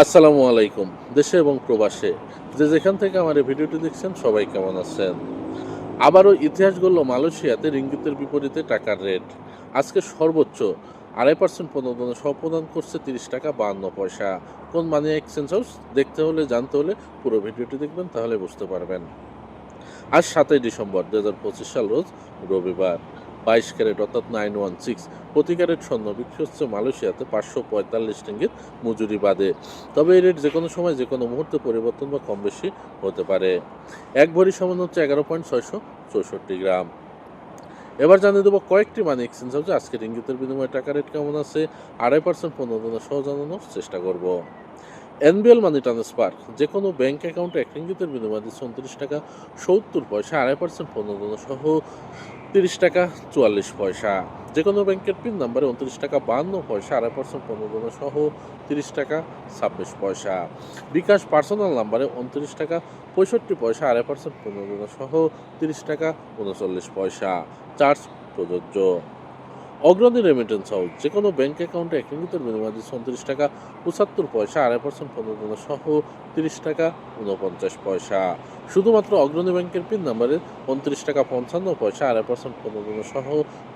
আসসালামু আলাইকুম, দেশে এবং প্রবাসে। যে যেখান থেকে আমার এই ভিডিওটি দেখছেন, সবাই কেমন আছেন? আবারও ইতিহাস গড়ল মালয়েশিয়াতে রিঙ্গিতের বিপরীতে টাকার রেট। আজকে সর্বোচ্চ আড়াই পার্সেন্ট সহ প্রদান করছে তিরিশ টাকা বাহান্ন পয়সা। কোন মানি এক্সচেঞ্জ হাউস? দেখতে হলে, জানতে হলে পুরো ভিডিওটি দেখবেন, তাহলে বুঝতে পারবেন। আজ সাতই ডিসেম্বর দু হাজার পঁচিশ সাল, রোজ রবিবার। বাইশ ক্যারেট অর্থাৎ নাইন ওয়ান সিক্স প্রতি ক্যারেট স্বর্ণ বিক্রি হচ্ছে মালয়েশিয়াতে পাঁচশো পঁয়তাল্লিশ রিঙ্গিত মজুরি বাদে। তবে এই রেট যে কোনো সময় যে কোনো মুহূর্তে পরিবর্তন বা কম বেশি হতে পারে। এক ভরি সমান হচ্ছে এগারো পয়েন্ট ছয়শো চৌষট্টি গ্রাম। এবার জানিয়ে দেবো কয়েকটি মানি এক্সচেঞ্জ হাউসে আজকের ইঙ্গিতের বিনিময়ে টাকা রেট কেমন আছে। আড়াই পার্সেন্ট পনেরো সহ জানানোর চেষ্টা করব। এনবিএল মানি ট্রান্সফার যে কোনো ব্যাঙ্ক অ্যাকাউন্টে এক রিঙ্গিতের বিনিময়ে দিচ্ছে উনত্রিশ টাকা, সত্তর পয়সা, আড়াই পার্সেন্ট পনেরো সহ তিরিশ টাকা, চুয়াল্লিশ পয়সা। যে কোনো ব্যাংকের পিন নাম্বারে উনত্রিশ টাকা, বাহান্ন পয়সা, আড়াই পার্সেন্ট পনেরো সহ তিরিশ টাকা, ছাব্বিশ পয়সা। বিকাশ পার্সোনাল নাম্বারে উনত্রিশ টাকা, পঁয়ষট্টি পয়সা, আড়াই পার্সেন্ট পনেরো সহ তিরিশ টাকা, উনচল্লিশ পয়সা। চার্জ প্রযোজ্য। অগ্রণী রেমিটেন্স হাউস যে কোনো ব্যাঙ্ক অ্যাকাউন্টে এক রিঙ্গিতের বিনিময়ে দিচ্ছে টাকা, পঁচাত্তর পয়সা, আড়াই পার্সেন্ট পনেরো সহ তিরিশ টাকা উনপঞ্চাশ পয়সা। শুধুমাত্র অগ্রণী ব্যাংকের পিন নাম্বারে উনত্রিশ টাকা, পঞ্চান্ন পয়সা, আড়াই পার্সেন্ট পনেরো সহ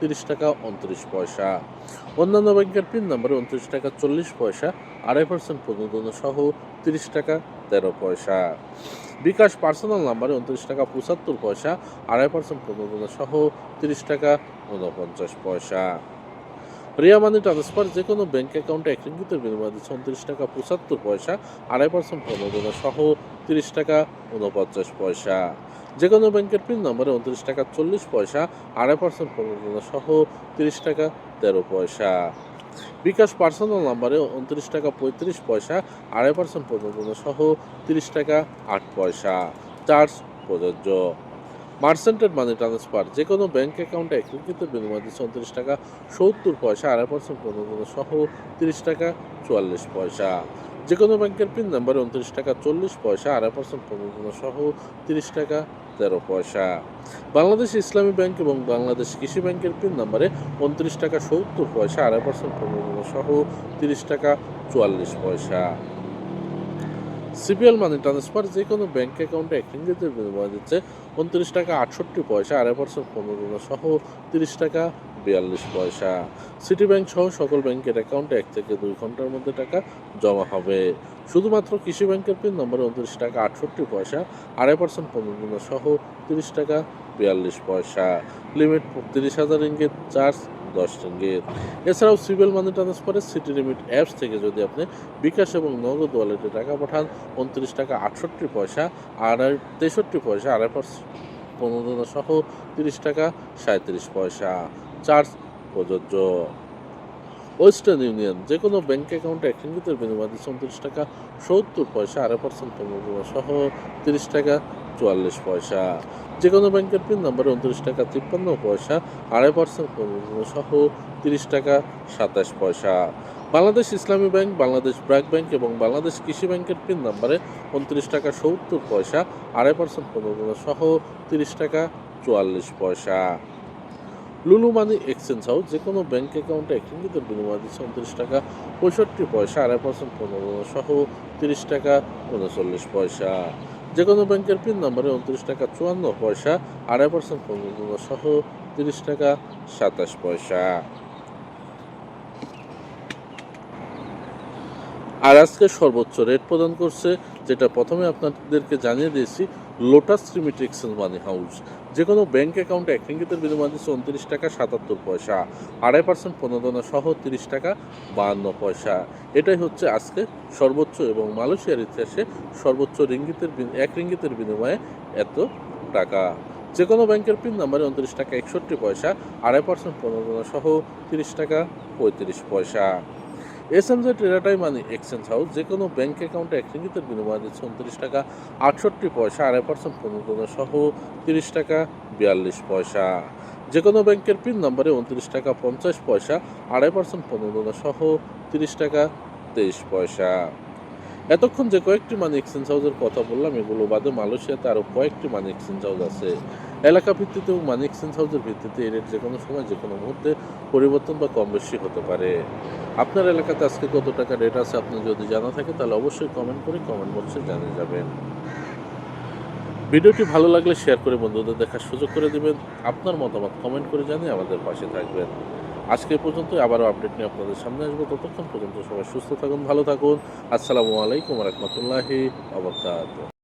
তিরিশ টাকা, উনত্রিশ পয়সা। অন্যান্য ব্যাংকের পিন নাম্বারে উনত্রিশ টাকা, চল্লিশ পয়সা, আড়াই পার্সেন্ট পনেরো সহ তিরিশ টাকা তেরো পয়সা। বিকাশ পার্সোনাল নাম্বারে উনত্রিশ টাকা, পঁচাত্তর পয়সা, আড়াই পার্সেন্ট পনেরো সহ তিরিশ টাকা, উনপঞ্চাশ পয়সা। রিয়া মানি ট্রান্সফার যে কোনো ব্যাঙ্ক অ্যাকাউন্টে এক রিঙ্গিতের বিনিময়ে দিচ্ছে উনত্রিশ টাকা, পঁচাত্তর পয়সা, আড়াই পার্সেন্ট পনেরো সহ তিরিশ টাকা, উনপঞ্চাশ পয়সা। যে কোনো ব্যাংকের পিন নম্বরে উনত্রিশ টাকা, চল্লিশ পয়সা, আড়াই পার্সেন্ট পনেরো সহ তিরিশ টাকা, তেরো পয়সা। বিকাশ পার্সোনাল নাম্বারে উনত্রিশ টাকা পঁয়ত্রিশ পয়সা, আড়াই পার্সেন্ট পর্যন্ত সহ তিরিশ টাকা আট পয়সা। চার্জ প্রযোজ্য। মার্সেন্টেড মানি ট্রান্সফার যে কোনো ব্যাঙ্ক অ্যাকাউন্টে একীকৃত বিনিময় দিচ্ছে উনত্রিশ টাকা সত্তর পয়সা, আড়াই পার্সেন্ট পনেরো সহ তিরিশ টাকা চুয়াল্লিশ পয়সা। যে কোনো ব্যাংকের পিন নাম্বারে উনত্রিশ টাকা, চল্লিশ পয়সা, আড়াই পার্সেন্ট পনেরো সহ তিরিশ টাকা, তেরো পয়সা। বাংলাদেশ ইসলামী ব্যাংক এবং বাংলাদেশ কৃষি ব্যাংকের পিন নাম্বারে উনত্রিশ টাকা, সত্তর পয়সা, আড়াই পার্সেন্ট পনেরো সহ তিরিশ টাকা, চুয়াল্লিশ পয়সা। সিপিএল মানি ট্রান্সফার যে কোনো ব্যাংক অ্যাকাউন্টে এক রিঙ্গিতের বিনিময় দিচ্ছে উনত্রিশ টাকা, আটষট্টি পয়সা, আড়াই পার্সেন্ট পনেরো সহ তিরিশ টাকা বিয়াল্লিশ পয়সা। সিটি ব্যাংক সহ সকল ব্যাংকের অ্যাকাউন্টে এক থেকে দুই ঘণ্টার মধ্যে টাকা জমা হবে। শুধুমাত্র কৃষি ব্যাংকের পিন নম্বরে উনত্রিশ টাকা আটষট্টি পয়সা, আড়াই পার্সেন্ট পনেরো সহ তিরিশ টাকা বিয়াল্লিশ পয়সা। লিমিট তিরিশ হাজার ইঙ্গিত চার্জ দশ রিঙ্গিত এছাড়াও সিভিল মানি ট্রান্সফারের সিটি লিমিট অ্যাপস থেকে যদি আপনি বিকাশ এবং নগদ ওয়ালেটে টাকা পাঠান, উনত্রিশ টাকা আটষট্টি পয়সা, আড়াই, তেষট্টি পয়সা, আড়াই পার্সেন্ট পনেরো সহ তিরিশ টাকা সাঁত্রিশ পয়সা। চার্জ প্রযোজ্য। ওয়েস্টার্ন ইউনিয়ন যে কোনো ব্যাঙ্ক অ্যাকাউন্টে এক রিঙ্গিতের বিনিময়ে দিচ্ছে উনত্রিশ টাকা, সত্তর পয়সা আড়াই পার্সেন্ট পনেরো সহ তিরিশ টাকা, চুয়াল্লিশ পয়সা। যে কোনো ব্যাংকের পিন নম্বরে উনত্রিশ টাকা, তিপ্পান্ন পয়সা আড়াই পার্সেন্ট সহ তিরিশ টাকা, সাতাশ পয়সা। বাংলাদেশ ইসলামী ব্যাংক, বাংলাদেশ ব্র্যাক ব্যাংক এবং বাংলাদেশ কৃষি ব্যাংকের পিন নম্বরে উনত্রিশ টাকা, সত্তর পয়সা আড়াই পার্সেন্ট সহ তিরিশ টাকা, চুয়াল্লিশ পয়সা। লুলু মানি এক্সচেঞ্জ হাউস যে কোনো ব্যাঙ্ক অ্যাকাউন্টে এক রিঙ্গিতের বিনিময় দিচ্ছে উনত্রিশ টাকা, পঁয়ষট্টি পয়সা, আড়াই পার্সেন্ট পনেরো সহ তিরিশ টাকা, উনচল্লিশ পয়সা। যে কোনো ব্যাংকের পিন নম্বরে উনত্রিশ টাকা, চুয়ান্ন পয়সা, আড়াই পার্সেন্ট পনেরো সহ তিরিশ টাকা, সাতাশ পয়সা। আর আজকে সর্বোচ্চ রেট প্রদান করছে, যেটা প্রথমে আপনাদেরকে জানিয়ে দিয়েছি Lotus limit exchange money house যে কোনো ব্যাঙ্ক অ্যাকাউন্টে এক রিঙ্গিতের বিনিময় দিচ্ছে উনত্রিশ টাকা সাতাত্তর পয়সা, আড়াই পার্সেন্ট প্রণোদনা সহ তিরিশ টাকা বাহান্ন পয়সা। এটাই হচ্ছে আজকে সর্বোচ্চ এবং মালয়েশিয়ার ইতিহাসে সর্বোচ্চ রিঙ্গিতের এক রিঙ্গিতের বিনিময়ে এত টাকা। যে কোনো ব্যাংকের পিন নাম্বারে উনত্রিশ টাকা একষট্টি পয়সা, আড়াই পার্সেন্ট প্রণোদনা সহ তিরিশ টাকা পঁয়ত্রিশ পয়সা। এস এম জেড টেরাটাই মানি এক্সচেঞ্জ হাউস যে কোনো ব্যাঙ্ক অ্যাকাউন্টে এক রিঙ্গিতের বিনিময় দিচ্ছে উনত্রিশ টাকা আটষট্টি পয়সা আড়াই পার্সেন্ট প্রণোদনা সহ তিরিশ টাকা বিয়াল্লিশ পয়সা। যে কোনো ব্যাংকের পিন নম্বরে উনত্রিশ টাকা পঞ্চাশ পয়সা আড়াই পার্সেন্ট প্রণোদনা সহ তিরিশ টাকা তেইশ পয়সা। এতক্ষণ যে কয়েকটি মানি এক্সচেঞ্জ হাউসের কথা বললাম, এগুলো বাদে মালয়েশিয়াতে আরও কয়েকটি মানি এক্সচেঞ্জ হাউস আছে। এলাকা ভিত্তিতে এবং মানি এক্সচেঞ্জ হাউসের ভিত্তিতে এই রেট যে কোনো সময় যে কোনো মুহূর্তে পরিবর্তন বা কম বেশি হতে পারে। আপনার এলাকাতে আজকে কত টাকা রেট আছে আপনি যদি জানা থাকে, তাহলে অবশ্যই কমেন্ট করে কমেন্ট বক্সে জানিয়ে যাবেন। ভিডিওটি ভালো লাগলে শেয়ার করে বন্ধুদের দেখার সুযোগ করে দিবেন। আপনার মতামত কমেন্ট করে জানিয়ে আমাদের পাশে থাকবেন। আজকে পর্যন্ত আবারও আপডেট নিয়ে আপনাদের সামনে আসব। ততক্ষণ পর্যন্ত সবাই সুস্থ থাকুন, ভালো থাকুন। আসসালামু আলাইকুম রহমতুল্লাহি আবরকাত